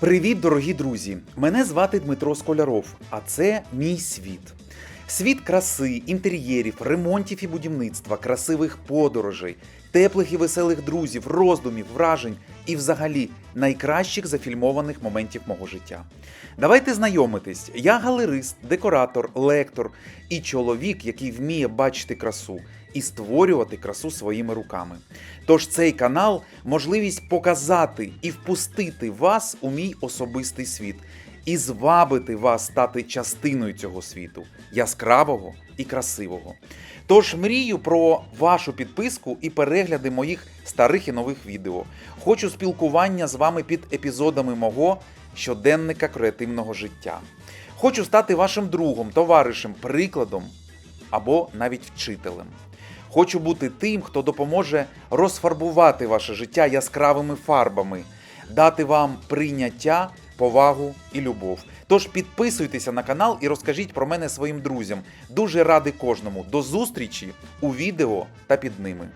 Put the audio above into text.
Привіт, дорогі друзі! Мене звати Дмитро Сколяров, а це мій світ. Світ краси, інтер'єрів, ремонтів і будівництва, красивих подорожей, теплих і веселих друзів, роздумів, вражень і взагалі найкращих зафільмованих моментів мого життя. Давайте знайомитись. Я галерист, декоратор, лектор і чоловік, який вміє бачити красу і створювати красу своїми руками. Тож цей канал можливість показати і впустити вас у мій особистий світ і звабити вас стати частиною цього світу, яскравого і красивого. Тож мрію про вашу підписку і перегляди моїх старих і нових відео. Хочу спілкування з вами під епізодами мого щоденника креативного життя. Хочу стати вашим другом, товаришем, прикладом або навіть вчителем. Хочу бути тим, хто допоможе розфарбувати ваше життя яскравими фарбами, дати вам прийняття, повагу і любов. Тож підписуйтеся на канал і розкажіть про мене своїм друзям. Дуже радий кожному. До зустрічі у відео та під ними.